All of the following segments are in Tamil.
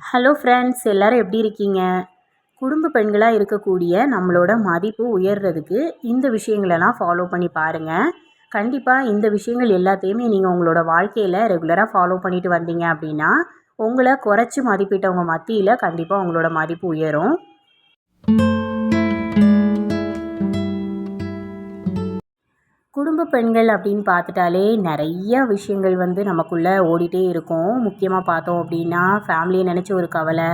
ஹலோ ஃப்ரெண்ட்ஸ் எல்லாரும் எப்படி இருக்கீங்க? குடும்ப பெண்களாக இருக்கக்கூடிய நம்மளோட மதிப்பு உயர்றதுக்கு இந்த விஷயங்களெல்லாம் ஃபாலோ பண்ணி பாருங்கள் கண்டிப்பாக இந்த விஷயங்கள் எல்லாத்தையுமே நீங்கள் உங்களோட வாழ்க்கையில் ரெகுலராக ஃபாலோ பண்ணிட்டு வந்தீங்க அப்படின்னா உங்களை குறைச்சி மதிப்பிட்டவங்க மத்தியில் கண்டிப்பாக உங்களோட மதிப்பு உயரும். குடும்ப பெண்கள் அப்படின்னு பார்த்துட்டாலே நிறைய விஷயங்கள் வந்து நமக்குள்ளே ஓடிட்டே இருக்கும். முக்கியமாக பார்த்தோம் அப்படின்னா ஃபேமிலியை நினச்சி ஒரு கவலை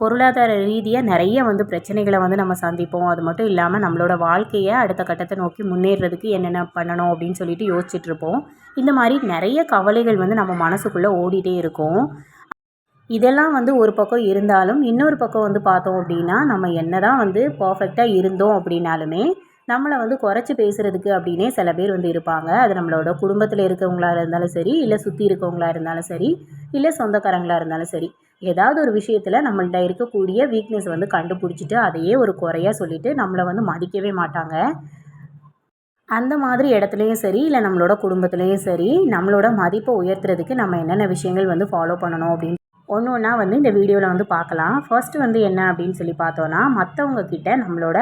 பொருளாதார ரீதியாக நிறைய வந்து பிரச்சனைகளை வந்து நம்ம சந்திப்போம். அது மட்டும் இல்லாமல் நம்மளோட வாழ்க்கையை அடுத்த கட்டத்தை நோக்கி முன்னேறதுக்கு என்னென்ன பண்ணணும் அப்படின்னு சொல்லிட்டு யோசிச்சுட்ருப்போம் இந்த மாதிரி நிறைய கவலைகள் வந்து நம்ம மனசுக்குள்ளே ஓடிட்டே இருக்கும். இதெல்லாம் வந்து ஒரு பக்கம் இருந்தாலும் இன்னொரு பக்கம் வந்து பார்த்தோம் அப்படின்னா நம்ம என்ன தான் வந்து பர்ஃபெக்டாக இருந்தோம் அப்படின்னாலுமே நம்மளை வந்து குறைச்சி பேசுகிறதுக்கு அப்படின்னே சில பேர் வந்து இருப்பாங்க. அது நம்மளோட குடும்பத்தில் இருக்கவங்களா இருந்தாலும் சரி இல்லை சுற்றி இருக்கவங்களா இருந்தாலும் சரி இல்லை சொந்தக்காரங்களாக இருந்தாலும் சரி ஏதாவது ஒரு விஷயத்தில் நம்மள்ட்ட இருக்கக்கூடிய வீக்னஸ் வந்து கண்டுபிடிச்சிட்டு அதையே ஒரு குறையாக சொல்லிட்டு நம்மளை வந்து மதிக்கவே மாட்டாங்க. அந்த மாதிரி இடத்துலையும் சரி இல்லை நம்மளோட குடும்பத்துலேயும் சரி நம்மளோட மதிப்பை உயர்த்துறதுக்கு நம்ம என்னென்ன விஷயங்கள் வந்து ஃபாலோ பண்ணணும் அப்படின்னு ஒன்று ஒன்றா வந்து இந்த வீடியோவில் வந்து பார்க்கலாம். ஃபர்ஸ்ட் வந்து என்ன அப்படின்னு சொல்லி பார்த்தோன்னா மற்றவங்க கிட்ட நம்மளோட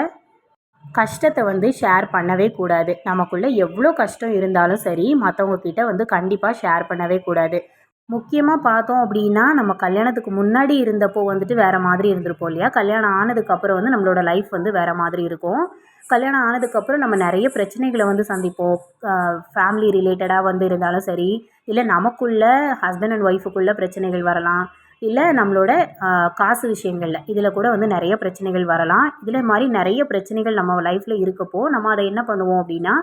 கஷ்டத்தை வந்து ஷேர் பண்ணவே கூடாது. நமக்குள்ளே எவ்வளோ கஷ்டம் இருந்தாலும் சரி மற்றவங்கக்கிட்ட வந்து கண்டிப்பாக ஷேர் பண்ணவே கூடாது. முக்கியமாக பார்த்தோம் அப்படின்னா நம்ம கல்யாணத்துக்கு முன்னாடி இருந்தப்போ வந்துட்டு வேறு மாதிரி இருந்திருப்போம் இல்லையா? கல்யாணம் ஆனதுக்கப்புறம் வந்து நம்மளோட லைஃப் வந்து வேறு மாதிரி இருக்கும். கல்யாணம் ஆனதுக்கப்புறம் நம்ம நிறைய பிரச்சனைகளை வந்து சந்திப்போம். ஃபேமிலி ரிலேட்டடாக வந்து இருந்தாலும் சரி இல்லை நமக்குள்ள ஹஸ்பண்ட் அண்ட் ஒய்ஃபுக்குள்ள பிரச்சனைகள் வரலாம். இல்லை நம்மளோட காசு விஷயங்களில். இதில் கூட வந்து நிறைய பிரச்சனைகள் வரலாம். இதில் மாதிரி நிறைய பிரச்சனைகள் நம்ம லைஃப்பில் இருக்கப்போ நம்ம அதை என்ன பண்ணுவோம் அப்படின்னா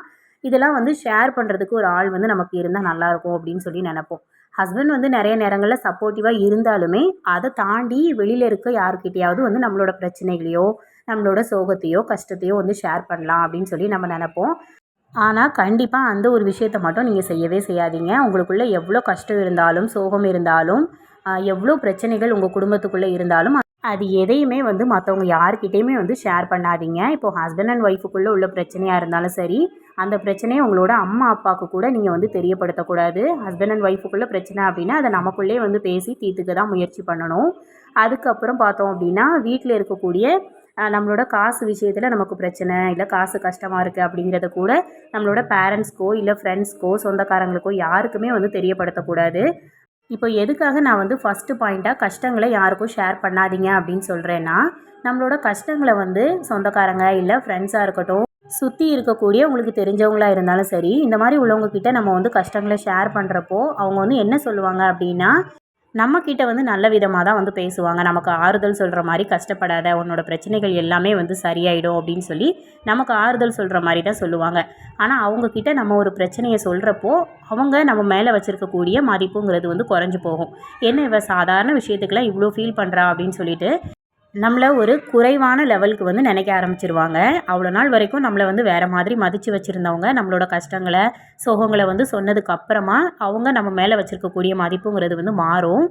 இதெல்லாம் வந்து ஷேர் பண்ணுறதுக்கு ஒரு ஆள் வந்து நமக்கு இருந்தால் நல்லாயிருக்கும் அப்படின்னு சொல்லி நினைப்போம். ஹஸ்பண்ட் வந்து நிறைய நேரங்களில் சப்போர்ட்டிவாக இருந்தாலுமே அதை தாண்டி வெளியில் இருக்க யாருக்கிட்டையாவது வந்து நம்மளோட பிரச்சனைகளையோ நம்மளோட சோகத்தையோ கஷ்டத்தையோ வந்து ஷேர் பண்ணலாம் அப்படின்னு சொல்லி நம்ம நினைப்போம். ஆனால் கண்டிப்பாக அந்த ஒரு விஷயத்தை மட்டும் நீங்கள் செய்யவே செய்யாதீங்க. உங்களுக்குள்ளே எவ்வளோ கஷ்டம் இருந்தாலும் சோகம் இருந்தாலும் எவ்வளோ பிரச்சனைகள் உங்கள் குடும்பத்துக்குள்ளே இருந்தாலும் அது எதையுமே வந்து மற்றவங்க யாருக்கிட்டேயுமே வந்து ஷேர் பண்ணாதீங்க. இப்போ ஹஸ்பண்ட் அண்ட் ஒய்ஃபுக்குள்ளே உள்ள பிரச்சனையாக இருந்தாலும் சரி அந்த பிரச்சனையை உங்களோட அம்மா அப்பாவுக்கு கூட நீங்கள் வந்து தெரியப்படுத்தக்கூடாது. ஹஸ்பண்ட் அண்ட் ஒய்ஃபுக்குள்ளே பிரச்சனை அப்படின்னா அதை நமக்குள்ளே வந்து பேசி தீர்த்துக்க தான் முயற்சி பண்ணணும். அதுக்கப்புறம் பார்த்தோம் அப்படின்னா வீட்டில் இருக்கக்கூடிய நம்மளோட காசு விஷயத்தில் நமக்கு பிரச்சனை இல்லை காசு கஷ்டமாக இருக்குது அப்படிங்கிறத கூட நம்மளோட பேரண்ட்ஸ்க்கோ இல்லை ஃப்ரெண்ட்ஸ்க்கோ சொந்தக்காரங்களுக்கோ யாருக்குமே வந்து தெரியப்படுத்தக்கூடாது. இப்போ எதுக்காக நான் வந்து ஃபஸ்ட்டு பாயிண்ட்டாக கஷ்டங்களை யாருக்கும் ஷேர் பண்ணாதீங்க அப்படின்னு சொல்கிறேன்னா நம்மளோட கஷ்டங்களை வந்து சொந்தக்காரங்க இல்லை ஃப்ரெண்ட்ஸாக இருக்கட்டும் சுற்றி இருக்கக்கூடிய உங்களுக்கு தெரிஞ்சவங்களாக இருந்தாலும் சரி இந்த மாதிரி உள்ளவங்கக்கிட்ட நம்ம வந்து கஷ்டங்களை ஷேர் பண்ணுறப்போ அவங்க வந்து என்ன சொல்லுவாங்க அப்படின்னா நம்ம வந்து நல்ல விதமாக தான் வந்து பேசுவாங்க. நமக்கு ஆறுதல் சொல்கிற மாதிரி கஷ்டப்படாத உன்னோட பிரச்சனைகள் எல்லாமே வந்து சரியாயிடும் அப்படின்னு சொல்லி நமக்கு ஆறுதல் சொல்கிற மாதிரி தான் சொல்லுவாங்க. ஆனால் அவங்கக்கிட்ட நம்ம ஒரு பிரச்சனையை சொல்கிறப்போ அவங்க நம்ம மேலே வச்சுருக்கக்கூடிய மதிப்புங்கிறது வந்து குறைஞ்சு போகும். என்ன இவ சாதாரண விஷயத்துக்கெலாம் இவ்வளோ ஃபீல் பண்ணுறா அப்படின்னு சொல்லிட்டு நம்மளை ஒரு குறைவான லெவலுக்கு வந்து நினைக்க ஆரம்பிச்சிருவாங்க. அவ்வளோ நாள் வரைக்கும் நம்மளை வந்து வேறு மாதிரி மதித்து வச்சுருந்தவங்க நம்மளோட கஷ்டங்களை சோகங்களை வந்து சொன்னதுக்கு அப்புறமா அவங்க நம்ம மேலே வச்சுருக்கக்கூடிய மதிப்புங்கிறது வந்து மாறும்.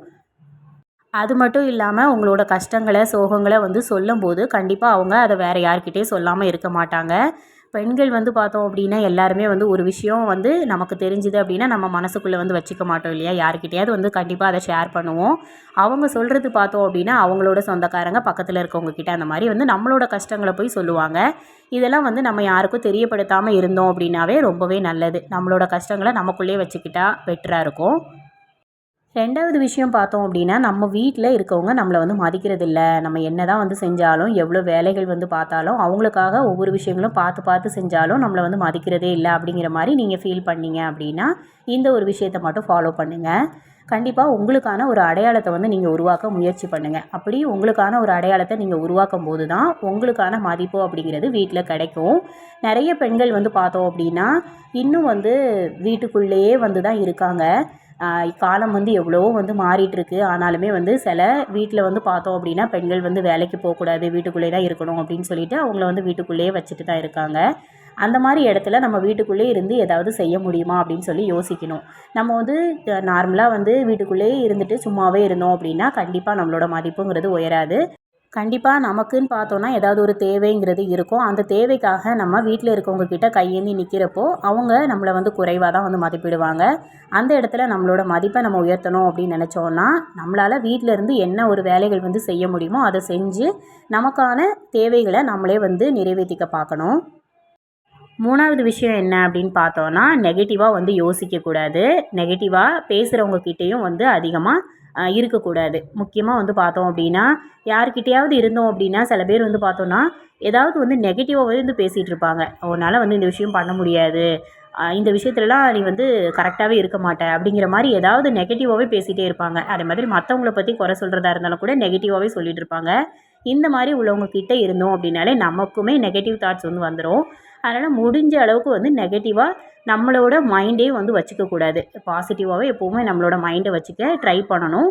அது மட்டும் இல்லாமல் உங்களோட கஷ்டங்களை சோகங்களை வந்து சொல்லும்போது கண்டிப்பாக அவங்க அதை வேறு யார்கிட்டேயும் சொல்லாமல் இருக்க மாட்டாங்க. பெண்கள் வந்து பார்த்தோம் அப்படின்னா எல்லாருமே வந்து ஒரு விஷயம் வந்து நமக்கு தெரிஞ்சுது அப்படின்னா நம்ம மனசுக்குள்ளே வந்து வச்சுக்க மாட்டோம் இல்லையா? யாருக்கிட்டையாவது வந்து கண்டிப்பாக அதை ஷேர் பண்ணுவோம். அவங்க சொல்கிறது பார்த்தோம் அப்படின்னா அவங்களோட சொந்தக்காரங்க பக்கத்தில் இருக்கவங்க கிட்ட அந்த மாதிரி வந்து நம்மளோட கஷ்டங்களை போய் சொல்லுவாங்க. இதெல்லாம் வந்து நம்ம யாருக்கும் தெரியப்படுத்தாமல் இருந்தோம் அப்படின்னாவே ரொம்பவே நல்லது. நம்மளோட கஷ்டங்களை நமக்குள்ளேயே வச்சுக்கிட்டா பெட்டராக இருக்கும். ரெண்டாவது விஷயம் பார்த்தோம் அப்படின்னா நம்ம வீட்டில் இருக்கவங்க நம்மளை வந்து மதிக்கிறதில்ல. நம்ம என்ன தான் வந்து செஞ்சாலும் எவ்வளோ வேலைகள் வந்து பார்த்தாலும் அவங்களுக்காக ஒவ்வொரு விஷயங்களும் பார்த்து பார்த்து செஞ்சாலும் நம்மளை வந்து மதிக்கிறதே இல்லை அப்படிங்கிற மாதிரி நீங்கள் ஃபீல் பண்ணீங்க அப்படின்னா இந்த ஒரு விஷயத்தை மட்டும் ஃபாலோ பண்ணுங்கள் கண்டிப்பாக உங்களுக்கான ஒரு அடையாளத்தை வந்து நீங்கள் உருவாக்க முயற்சி பண்ணுங்கள் அப்படி உங்களுக்கான ஒரு அடையாளத்தை நீங்கள் உருவாக்கும் போது தான் உங்களுக்கான மதிப்பு அப்படிங்கிறது வீட்டில் கிடைக்கும். நிறைய பெண்கள் வந்து பார்த்தோம் அப்படின்னா இன்னும் வந்து வீட்டுக்குள்ளேயே வந்து தான் இருக்காங்க. காலம் வந்து எவ்வளவோ வந்து மாறிட்டுருக்கு. ஆனாலுமே வந்து சில வீட்டில் வந்து பார்த்தோம் அப்படின்னா பெண்கள் வந்து வேலைக்கு போகக்கூடாது வீட்டுக்குள்ளே தான் இருக்கணும் அப்படின்னு சொல்லிட்டு அவங்கள வந்து வீட்டுக்குள்ளேயே வச்சுட்டு தான் இருக்காங்க. அந்த மாதிரி இடத்துல நம்ம வீட்டுக்குள்ளே இருந்து ஏதாவது செய்ய முடியுமா அப்படின்னு சொல்லி யோசிக்கணும். நம்ம வந்து நார்மலாக வந்து வீட்டுக்குள்ளேயே இருந்துட்டு சும்மாவே இருந்தோம் அப்படின்னா கண்டிப்பாக நம்மளோட மதிப்புங்கிறது உயராது. கண்டிப்பாக நமக்குன்னு பார்த்தோன்னா ஏதாவது ஒரு தேவைங்கிறது இருக்கும். அந்த தேவைக்காக நம்ம வீட்டில் இருக்கவங்க கிட்ட கையேந்தி நிற்கிறப்போ அவங்க நம்மளை வந்து குறைவாக தான் வந்து மதிப்பிடுவாங்க. அந்த இடத்துல நம்மளோட மதிப்பை நம்ம உயர்த்தணும் அப்படின்னு நினச்சோன்னா நம்மளால் வீட்டில் இருந்து என்ன ஒரு வேலைகள் வந்து செய்ய முடியுமோ அதை செஞ்சு நமக்கான தேவைகளை நம்மளே வந்து நிறைவேற்றிக்க பார்க்கணும். மூணாவது விஷயம் என்ன அப்படின்னு பார்த்தோன்னா நெகட்டிவாக வந்து யோசிக்கக்கூடாது. நெகட்டிவாக பேசுகிறவங்க கிட்டேயும் வந்து அதிகமாக இருக்கக்கூடாது. முக்கியமாக வந்து பார்த்தோம் அப்படின்னா யார்கிட்டையாவது இருந்தோம் அப்படின்னா சில பேர் வந்து பார்த்தோன்னா ஏதாவது வந்து நெகட்டிவாகவே வந்து பேசிகிட்டு இருப்பாங்க. உன்னால் வந்து இந்த விஷயம் பண்ண முடியாது. இந்த விஷயத்துலலாம் நீ வந்து கரெக்டாகவே இருக்க மாட்ட. அப்படிங்கிற மாதிரி ஏதாவது நெகட்டிவாகவே பேசிகிட்டே இருப்பாங்க. அதே மாதிரி மற்றவங்கள பற்றி குறை சொல்கிறதா இருந்தாலும் கூட நெகட்டிவாகவே சொல்லிகிட்டு இருப்பாங்க. இந்த மாதிரி உள்ளவங்கக்கிட்ட இருந்தோம் அப்படின்னாலே நமக்குமே நெகட்டிவ் தாட்ஸ் வந்து வந்துடும் அதனால் முடிஞ்ச அளவுக்கு வந்து நெகட்டிவாக நம்மளோட மைண்டே வந்து வச்சுக்கக்கூடாது. பாசிட்டிவாகவே எப்போவுமே நம்மளோட மைண்டை வச்சுக்க ட்ரை பண்ணணும்.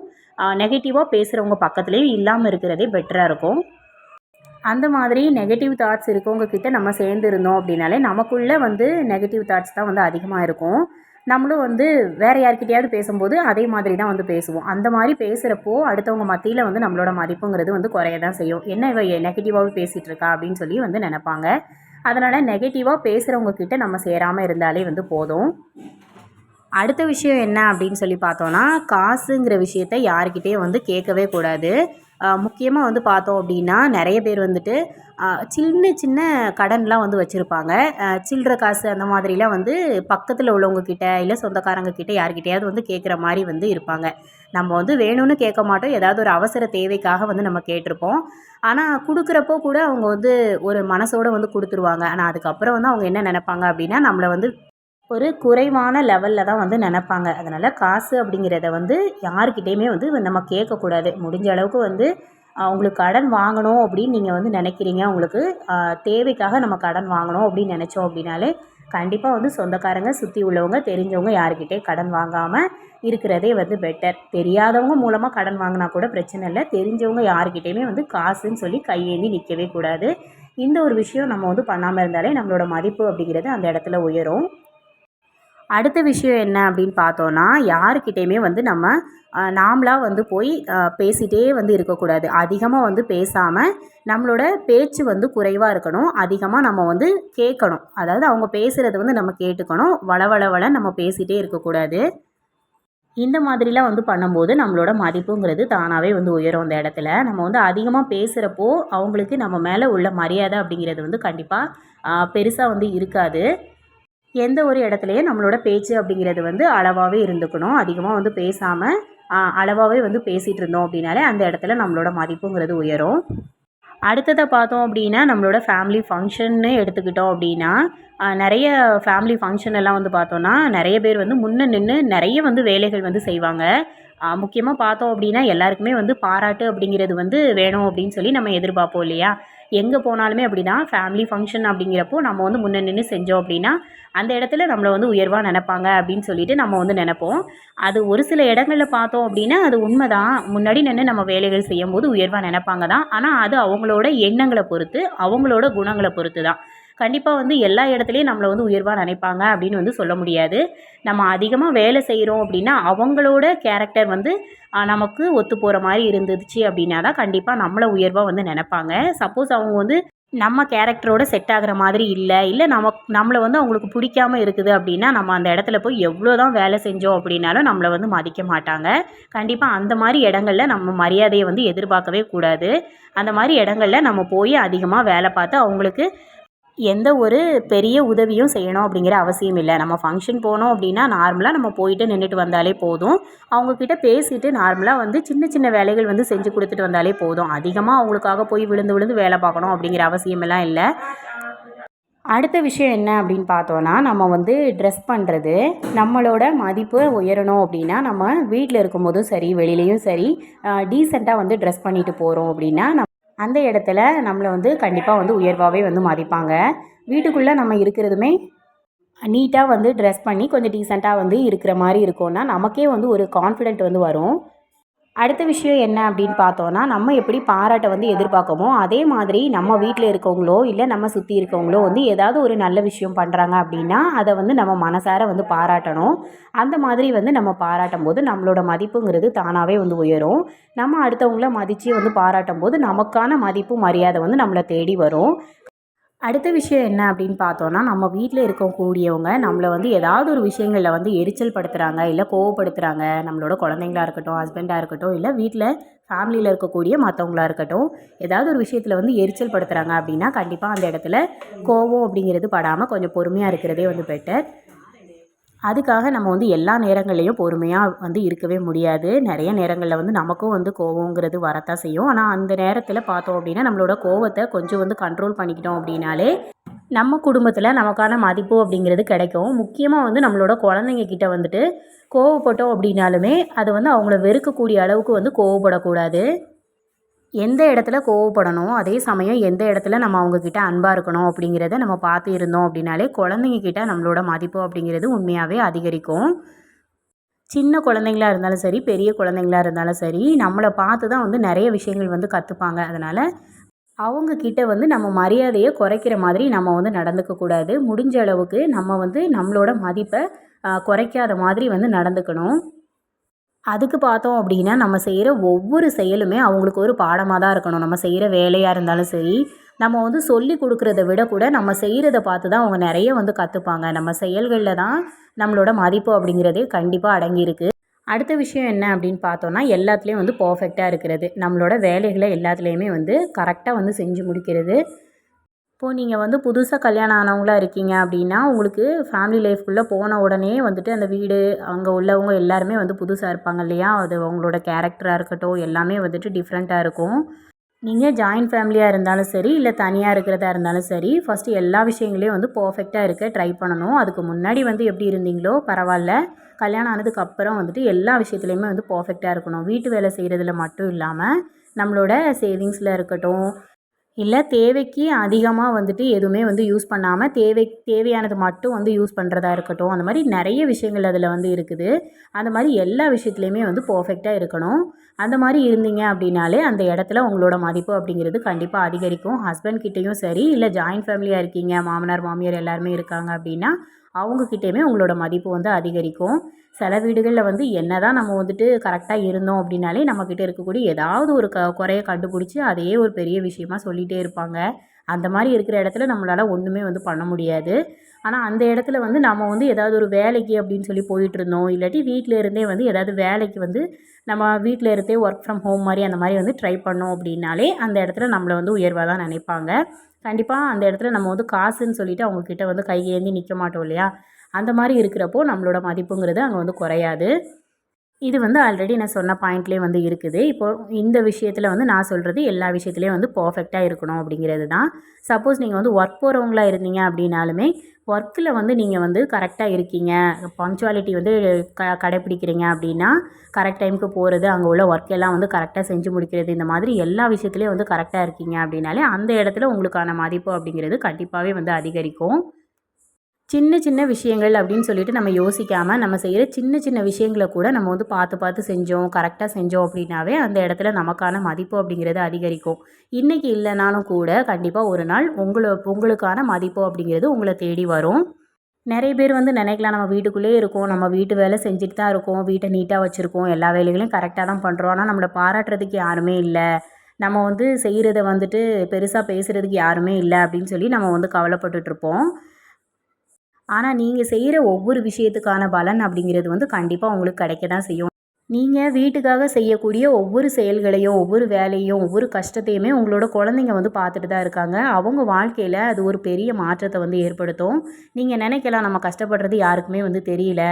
நெகட்டிவாக பேசுகிறவங்க பக்கத்துலேயும் இல்லாமல் இருக்கிறதே பெட்டராக இருக்கும். அந்த மாதிரி நெகட்டிவ் தாட்ஸ் இருக்கவங்க கிட்ட நம்ம சேர்ந்து இருந்தோம் அப்படின்னாலே நமக்குள்ளே வந்து நெகட்டிவ் தாட்ஸ் தான் வந்து அதிகமாக இருக்கும். நம்மளும் வந்து வேறு யார்கிட்டையாவது பேசும்போது அதே மாதிரி தான் வந்து பேசுவோம். அந்த மாதிரி பேசுகிறப்போ அடுத்தவங்க மத்தியில் வந்து நம்மளோட மதிப்புங்கிறது வந்து குறைய தான் செய்யும். என்ன இவ நெகட்டிவாகவே பேசிகிட்டு இருக்கா அப்படின்னு சொல்லி வந்து நினைப்பாங்க. அதனால் நெகட்டிவாக பேசுகிறவங்க கிட்ட நம்ம சேராமல் இருந்தாலே வந்து போதும். அடுத்த விஷயம் என்ன அப்படின்னு சொல்லி பார்த்தோன்னா காசுங்கிற விஷயத்த யாருக்கிட்டேயும் வந்து கேட்கவே கூடாது. முக்கியமாக வந்து பார்த்தோம் அப்படின்னா நிறைய பேர் வந்துட்டு சின்ன சின்ன கடன்லாம் வந்து வச்சுருப்பாங்க. சில்லற காசு அந்த மாதிரிலாம் வந்து பக்கத்தில் உள்ளவங்கக்கிட்ட இல்லை சொந்தக்காரங்க கிட்ட யார்கிட்டயாவது வந்து கேட்குற மாதிரி வந்து இருப்பாங்க. நம்ம வந்து வேணும்னு கேட்க மாட்டோம். ஏதாவது ஒரு அவசர தேவைக்காக வந்து நம்ம கேட்டிருப்போம். ஆனால் கொடுக்குறப்போ கூட அவங்க வந்து ஒரு மனசோடு வந்து கொடுத்துருவாங்க. ஆனால் அதுக்கப்புறம் வந்து அவங்க என்ன நினைப்பாங்க அப்படின்னா நம்மளை வந்து ஒரு குறைவான லெவலில் தான் வந்து நினப்பாங்க. அதனால் காசு அப்படிங்கிறத வந்து யாருக்கிட்டேயுமே வந்து நம்ம கேட்கக்கூடாது. முடிஞ்ச அளவுக்கு வந்து அவங்களுக்கு உங்களுக்கு கடன் வாங்கணும் அப்படின்னு நீங்கள் வந்து நினைக்கிறீங்க. உங்களுக்கு தேவைக்காக நம்ம கடன் வாங்கணும் அப்படின்னு நினச்சோம் அப்படின்னாலே கண்டிப்பாக வந்து சொந்தக்காரங்க சுற்றி உள்ளவங்க தெரிஞ்சவங்க யாருக்கிட்டே கடன் வாங்காமல் இருக்கிறதே வந்து பெட்டர் தெரியாதவங்க மூலமாக கடன் வாங்கினா கூட பிரச்சனை இல்லை. தெரிஞ்சவங்க யாருக்கிட்டேயுமே வந்து காசுன்னு சொல்லி கையேந்தி நிற்கவே கூடாது. இந்த ஒரு விஷயம் நம்ம வந்து பண்ணாமல் இருந்தாலே நம்மளோட மதிப்பு அப்படிங்கிறது அந்த இடத்துல உயரும். அடுத்த விஷயம் என்ன அப்படின்னு பார்த்தோன்னா யாருக்கிட்டேயுமே வந்து நம்ம நாமளாக வந்து போய் பேசிகிட்டே வந்து இருக்கக்கூடாது. அதிகமாக வந்து பேசாமல் நம்மளோட பேச்சு வந்து குறைவாக இருக்கணும். அதிகமாக நம்ம வந்து கேட்கணும். அதாவது அவங்க பேசுகிறத வந்து நம்ம கேட்டுக்கணும். வளவளவள நம்ம பேசிகிட்டே இருக்கக்கூடாது. இந்த மாதிரிலாம் வந்து பண்ணும்போது நம்மளோட மதிப்புங்கிறது தானாகவே வந்து உயரும் அந்த இடத்துல. நம்ம வந்து அதிகமாக பேசுகிறப்போ அவங்களுக்கு நம்ம மேலே உள்ள மரியாதை அப்படிங்கிறது வந்து கண்டிப்பாக பெருசாக வந்து இருக்காது. எந்த ஒரு இடத்துலையும் நம்மளோட பேச்சு அப்படிங்கிறது வந்து அளவாகவே இருந்துக்கணும். அதிகமாக வந்து பேசாமல் அளவாகவே வந்து பேசிகிட்டு இருந்தோம் அப்படின்னாலே அந்த இடத்துல நம்மளோட மதிப்புங்கிறது உயரும். அடுத்ததை பார்த்தோம் அப்படின்னா நம்மளோட ஃபேமிலி ஃபங்க்ஷன்னு எடுத்துக்கிட்டோம் அப்படின்னா நிறைய ஃபேமிலி ஃபங்க்ஷன் எல்லாம் வந்து பார்த்தோன்னா நிறைய பேர் வந்து முன்ன நின்று நிறைய வந்து வேலைகள் வந்து செய்வாங்க. முக்கியமாக பார்த்தோம் அப்படின்னா எல்லாருக்குமே வந்து பாராட்டு அப்படிங்கிறது வந்து வேணும் அப்படின்னு சொல்லி நம்ம எதிர்பார்ப்போம் இல்லையா? எங்கே போனாலுமே அப்படி தான் ஃபேமிலி ஃபங்க்ஷன் அப்படிங்கிறப்போ நம்ம வந்து முன்ன நின்று செஞ்சோம் அப்படின்னா அந்த இடத்துல நம்மளை வந்து உயர்வாக நினைப்பாங்க அப்படின்னு சொல்லிட்டு நம்ம வந்து நினைப்போம். அது ஒரு சில இடங்களில் பார்த்தோம் அப்படின்னா அது உண்மை தான் முன்னாடி நின்று நம்ம வேலைகள் செய்யும்போது உயர்வாக நினைப்பாங்க தான். ஆனால் அது அவங்களோட எண்ணங்களை பொறுத்து அவங்களோட குணங்களை பொறுத்து தான் கண்டிப்பாக வந்து எல்லா இடத்துலையும் நம்மளை வந்து உயர்வாக நினைப்பாங்க அப்படின்னு வந்து சொல்ல முடியாது. நம்ம அதிகமாக வேலை செய்கிறோம் அப்படின்னா அவங்களோட கேரக்டர் வந்து நமக்கு ஒத்து போகிற மாதிரி இருந்துச்சு அப்படின்னா தான் கண்டிப்பாக நம்மளை உயர்வாக வந்து நினைப்பாங்க. சப்போஸ் அவங்க வந்து நம்ம கேரக்டரோட செட் ஆகிற மாதிரி இல்லை இல்லை நம்ம நம்மளை வந்து அவங்களுக்கு பிடிக்காம இருக்குது அப்படின்னா நம்ம அந்த இடத்துல போய் எவ்வளோ தான் வேலை செஞ்சோம் அப்படின்னாலும் நம்மளை வந்து மதிக்க மாட்டாங்க. கண்டிப்பாக அந்த மாதிரி இடங்கள்ல நம்ம மரியாதையை வந்து எதிர்பார்க்கவே கூடாது. அந்த மாதிரி இடங்கள்ல நம்ம போய் அதிகமாக வேலை பார்த்து அவங்களுக்கு எந்த ஒரு பெரிய உதவியும் செய்யணும் அப்படிங்கிற அவசியம் இல்லை. நம்ம ஃபங்க்ஷன் போனோம் அப்படின்னா நார்மலாக நம்ம போயிட்டு நின்றுட்டு வந்தாலே போதும். அவங்கக்கிட்ட பேசிட்டு நார்மலாக வந்து சின்ன சின்ன வேலைகள் வந்து செஞ்சு கொடுத்துட்டு வந்தாலே போதும். அதிகமாக அவங்களுக்காக போய் விழுந்து விழுந்து வேலை பார்க்கணும் அப்படிங்கிற அவசியமெல்லாம் இல்லை. அடுத்த விஷயம் என்ன அப்படின்னு பார்த்தோன்னா நம்ம வந்து ட்ரெஸ் பண்ணுறது நம்மளோட மதிப்பு உயரணும் அப்படின்னா நம்ம வீட்டில் இருக்கும்போதும் சரி வெளியிலையும் சரி டீசெண்டாக வந்து ட்ரெஸ் பண்ணிட்டு போகிறோம் அப்படின்னா நம்ம அந்த இடத்துல நம்மளை வந்து கண்டிப்பாக வந்து உயர்வாகவே வந்து மதிப்பாங்க. வீட்டுக்குள்ளே நம்ம இருக்கிறதுமே நீட்டாக வந்து ட்ரெஸ் பண்ணி கொஞ்சம் டீசெண்டாக வந்து இருக்கிற மாதிரி இருக்கோன்னா நமக்கே வந்து ஒரு கான்ஃபிடென்ட் வந்து வரும். அடுத்த விஷயம் என்ன அப்படின்னு பார்த்தோன்னா நம்ம எப்படி பாராட்டை வந்து எதிர்பார்க்கமோ அதே மாதிரி நம்ம வீட்டில் இருக்கவங்களோ இல்லை நம்ம சுற்றி இருக்கவங்களோ வந்து ஏதாவது ஒரு நல்ல விஷயம் பண்ணுறாங்க அப்படின்னா அதை வந்து நம்ம மனசார வந்து பாராட்டணும். அந்த மாதிரி வந்து நம்ம பாராட்டும் போது நம்மளோட மதிப்புங்கிறது தானாகவே வந்து உயரும். நம்ம அடுத்தவங்கள மதித்து வந்து பாராட்டும் போது நமக்கான மதிப்பு மரியாதை வந்து நம்மளை தேடி வரும். அடுத்த விஷயம் என்ன அப்படின்னு பார்த்தோன்னா நம்ம வீட்டில் இருக்கக்கூடியவங்க நம்மளை வந்து ஏதாவது ஒரு விஷயங்களில் வந்து எரிச்சல் படுத்துகிறாங்க இல்லை கோவப்படுத்துகிறாங்க நம்மளோட குழந்தைங்களா இருக்கட்டும் ஹஸ்பண்டாக இருக்கட்டும் இல்லை வீட்டில் ஃபேமிலியில் இருக்கக்கூடிய மற்றவங்களா இருக்கட்டும் ஏதாவது ஒரு விஷயத்தில் வந்து எரிச்சல் படுத்துகிறாங்க அப்படின்னா கண்டிப்பாக அந்த இடத்துல கோவம் அப்படிங்கிறது படாமல் கொஞ்சம் பொறுமையாக இருக்கிறதே வந்து பெட்டர் அதுக்காக நம்ம வந்து எல்லா நேரங்கள்லேயும் பொறுமையாக வந்து இருக்கவே முடியாது. நிறைய நேரங்களில் வந்து நமக்கும் வந்து கோவங்கிறது வரத்தான் செய்யும். ஆனால் அந்த நேரத்தில் பார்த்தோம் அப்படின்னா நம்மளோட கோவத்தை கொஞ்சம் வந்து கண்ட்ரோல் பண்ணிக்கிட்டோம் அப்படின்னாலே நம்ம குடும்பத்தில் நமக்கான மதிப்பு அப்படிங்கிறது கிடைக்கும். முக்கியமாக வந்து நம்மளோட குழந்தைங்க கிட்ட வந்துட்டு கோவப்பட்டோம் அப்படின்னாலுமே அது வந்து அவங்கள வெறுக்கக்கூடிய அளவுக்கு வந்து கோவப்படக்கூடாது. எந்த இடத்துல கோவப்படணும் அதே சமயம் எந்த இடத்துல நம்ம அவங்கக்கிட்ட அன்பாக இருக்கணும் அப்படிங்கிறத நம்ம பார்த்து இருந்தோம் அப்படின்னாலே குழந்தைங்க கிட்ட நம்மளோட மதிப்பு அப்படிங்கிறது உண்மையாகவே அதிகரிக்கும். சின்ன குழந்தைங்களாக இருந்தாலும் சரி பெரிய குழந்தைங்களா இருந்தாலும் சரி நம்மளை பார்த்து தான் வந்து நிறைய விஷயங்கள் வந்து கற்றுப்பாங்க அதனால் அவங்கக்கிட்ட வந்து நம்ம மரியாதையை குறைக்கிற மாதிரி நம்ம வந்து நடந்துக்கக்கூடாது முடிஞ்ச அளவுக்கு நம்ம வந்து நம்மளோட மதிப்பை குறைக்காத மாதிரி வந்து நடந்துக்கணும். அதுக்கு பார்த்தோம் அப்படின்னா நம்ம செய்கிற ஒவ்வொரு செயலுமே அவங்களுக்கு ஒரு பாடமாக தான் இருக்கணும். நம்ம செய்கிற வேலையாக இருந்தாலும் சரி நம்ம வந்து சொல்லி கொடுக்குறத விட கூட நம்ம செய்கிறத பார்த்து தான் அவங்க நிறைய வந்து கற்றுப்பாங்க. நம்ம செயல்களில் தான் நம்மளோட மதிப்பு அப்படிங்கிறதே கண்டிப்பாக அடங்கியிருக்கு. அடுத்த விஷயம் என்ன அப்படின்னு பார்த்தோன்னா எல்லாத்துலேயும் வந்து பர்ஃபெக்டாக இருக்கிறது. நம்மளோட வேலைகளை எல்லாத்துலேயுமே வந்து கரெக்டாக வந்து செஞ்சு முடிக்கிறது. இப்போது நீங்கள் வந்து புதுசாக கல்யாணம் ஆனவங்களாக இருக்கீங்க அப்படின்னா உங்களுக்கு ஃபேமிலி லைஃப்குள்ளே போன உடனே வந்துட்டு அந்த வீடு அங்கே உள்ளவங்க எல்லாருமே வந்து புதுசாக இருப்பாங்க இல்லையா? அது அவங்களோட கேரக்டராக இருக்கட்டும் எல்லாமே வந்துட்டு டிஃப்ரெண்ட்டாக இருக்கும். நீங்கள் ஜாயின்ட் ஃபேமிலியாக இருந்தாலும் சரி இல்லை தனியாக இருக்கிறதா இருந்தாலும் சரி ஃபஸ்ட்டு எல்லா விஷயங்களையும் வந்து பர்ஃபெக்டாக இருக்க ட்ரை பண்ணணும். அதுக்கு முன்னாடி வந்து எப்படி இருந்தீங்களோ பரவாயில்ல. கல்யாணம் ஆனதுக்கப்புறம் வந்துட்டு எல்லா விஷயத்துலையுமே வந்து பர்ஃபெக்டாக இருக்கணும். வீட்டு வேலை செய்கிறதுல மட்டும் இல்லாமல் நம்மளோட சேவிங்ஸில் இருக்கட்டும் இல்லை தேவைக்கு அதிகமாக வந்துட்டு எதுவுமே வந்து யூஸ் பண்ணாமல் தேவை தேவையானது மட்டும் வந்து யூஸ் பண்ணுறதா இருக்கட்டும். அந்த மாதிரி நிறைய விஷயங்கள் அதில் வந்து இருக்குது. அந்த மாதிரி எல்லா விஷயத்துலையுமே வந்து பர்ஃபெக்டாக இருக்கணும். அந்த மாதிரி இருந்தீங்க அப்படின்னாலே அந்த இடத்துல உங்களோட மதிப்பு அப்படிங்கிறது கண்டிப்பாக அதிகரிக்கும். ஹஸ்பண்ட் கிட்டேயும் சரி இல்லை ஜாயின்ட் ஃபேமிலியாக இருக்கீங்க மாமனார் மாமியார் எல்லாருமே இருக்காங்க அப்படின்னா அவங்கக்கிட்டேயுமே உங்களோட மதிப்பு வந்து அதிகரிக்கும். சில வீடுகளில் வந்து என்ன தான் நம்ம வந்துட்டு கரெக்டாக இருந்தோம் அப்படின்னாலே நம்மக்கிட்ட இருக்கக்கூடிய ஏதாவது ஒரு க குறைய கண்டுபிடிச்சி அதையே ஒரு பெரிய விஷயமா சொல்லிகிட்டே இருப்பாங்க. அந்த மாதிரி இருக்கிற இடத்துல நம்மளால் ஒன்றுமே வந்து பண்ண முடியாது. ஆனால் அந்த இடத்துல வந்து நம்ம வந்து ஏதாவது ஒரு வேலைக்கு அப்படின்னு சொல்லி போயிட்டு இருந்தோம். இல்லாட்டி வீட்டில் இருந்தே வந்து ஏதாவது வேலைக்கு வந்து நம்ம வீட்டில் இருந்தே ஒர்க் ஃப்ரம் ஹோம் மாதிரி அந்த மாதிரி வந்து ட்ரை பண்ணோம் அப்படின்னாலே அந்த இடத்துல நம்மளை வந்து உயர்வாக தான் நினைப்பாங்க. கண்டிப்பாக அந்த இடத்துல நம்ம வந்து காசுன்னு சொல்லிவிட்டு அவங்கக்கிட்ட வந்து கையேந்தி நிற்க மாட்டோம் இல்லையா? அந்த மாதிரி இருக்கிறப்போ நம்மளோட மதிப்புங்கிறது அங்கே வந்து குறையாது. இது வந்து ஆல்ரெடி நான் சொன்ன பாயிண்ட்லேயே வந்து இருக்குது. இப்போது இந்த விஷயத்தில் வந்து நான் சொல்கிறது எல்லா விஷயத்துலேயும் வந்து பர்ஃபெக்டாக இருக்கணும் அப்படிங்கிறது தான் சப்போஸ் நீங்கள் வந்து ஒர்க் போகிறவங்களா இருந்தீங்க அப்படின்னாலுமே ஒர்க்கில் வந்து நீங்கள் வந்து கரெக்டாக இருக்கீங்க. பங்க்சுவாலிட்டி வந்து க கடைப்பிடிக்கிறீங்க அப்படின்னா கரெக்ட் டைமுக்கு போகிறது அங்கே உள்ள ஒர்க் எல்லாம் வந்து கரெக்டாக செஞ்சு முடிக்கிறது இந்த மாதிரி எல்லா விஷயத்துலேயும் வந்து கரெக்டாக இருக்கீங்க அப்படின்னாலே அந்த இடத்துல உங்களுக்கான மதிப்பு அப்படிங்கிறது கண்டிப்பாகவே வந்து அதிகரிக்கும். சின்ன சின்ன விஷயங்கள் அப்படின்னு சொல்லிட்டு நம்ம யோசிக்காமல் நம்ம செய்கிற சின்ன சின்ன விஷயங்களை கூட நம்ம வந்து பார்த்து பார்த்து செஞ்சோம் கரெக்டாக செஞ்சோம் அப்படின்னாவே அந்த இடத்துல நமக்கான மதிப்பு அப்படிங்கிறது அதிகரிக்கும். இன்றைக்கி இல்லைனாலும் கூட கண்டிப்பாக ஒரு நாள் உங்களை உங்களுக்கான மதிப்பு அப்படிங்கிறது உங்களை தேடி வரும். நிறைய பேர் வந்து நினைக்கலாம் நம்ம வீட்டுக்குள்ளேயே இருக்கோம் நம்ம வீட்டு வேலை செஞ்சுட்டு தான் இருக்கோம் வீட்டை நீட்டாக வச்சுருக்கோம் எல்லா வேலைகளையும் கரெக்டாக தான் பண்ணுறோம் ஆனால் நம்மளை பாராட்டுறதுக்கு யாருமே இல்லை. நம்ம வந்து செய்கிறத வந்துட்டு பெருசாக பேசுகிறதுக்கு யாருமே இல்லை அப்படின்னு சொல்லி நம்ம வந்து கவலைப்பட்டுட்ருப்போம் ஆனால் நீங்கள் செய்கிற ஒவ்வொரு விஷயத்துக்கான பலன் அப்படிங்கிறது வந்து கண்டிப்பாக உங்களுக்கு கிடைக்க தான் செய்யும். நீங்கள் வீட்டுக்காக செய்யக்கூடிய ஒவ்வொரு செயல்களையும் ஒவ்வொரு வேலையும் ஒவ்வொரு கஷ்டத்தையுமே உங்களோட குழந்தைங்க வந்து பார்த்துட்டு தான் இருக்காங்க. அவங்க வாழ்க்கையில் அது ஒரு பெரிய மாற்றத்தை வந்து ஏற்படுத்தும். நீங்கள் நினைக்கலாம் நம்ம கஷ்டப்படுறது யாருக்குமே வந்து தெரியல.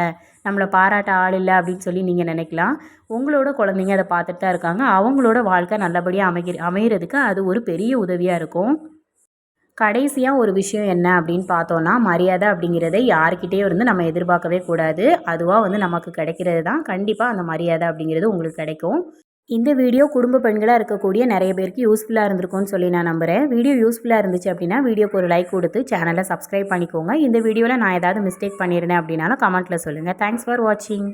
நம்மளை பாராட்ட ஆள் இல்லை அப்படின்னு சொல்லி நீங்கள் நினைக்கலாம். உங்களோட குழந்தைங்க அதை பார்த்துட்டு தான் இருக்காங்க. அவங்களோட வாழ்க்கை நல்லபடியாக அமைகிற அமைகிறதுக்கு அது ஒரு பெரிய உதவியாக இருக்கும். கடைசியாக ஒரு விஷயம் என்ன அப்படின்னு பார்த்தோன்னா மரியாதை அப்படிங்கிறத யார்கிட்டேயும் இருந்து நம்ம எதிர்பார்க்கவே கூடாது. அதுவாக வந்து நமக்கு கிடைக்கிறது தான். கண்டிப்பாக அந்த மரியாதை அப்படிங்கிறது உங்களுக்கு கிடைக்கும். இந்த வீடியோ குடும்ப பெண்களாக இருக்கக்கூடிய நிறைய பேருக்கு யூஸ்ஃபுல்லாக இருந்திருக்கும்னு சொல்லி நான் நம்புகிறேன் வீடியோ யூஸ்ஃபுல்லாக இருந்துச்சு அப்படின்னா வீடியோக்கு ஒரு லைக் கொடுத்து சேனலை சப்ஸ்கிரைப் பண்ணிக்கோங்க. இந்த வீடியோவில் நான் ஏதாவது மிஸ்டேக் பண்ணியிருந்தேன் அப்படின்னாலும் கமெண்ட்டில் சொல்லுங்கள் தேங்க்ஸ் ஃபார் வாட்சிங்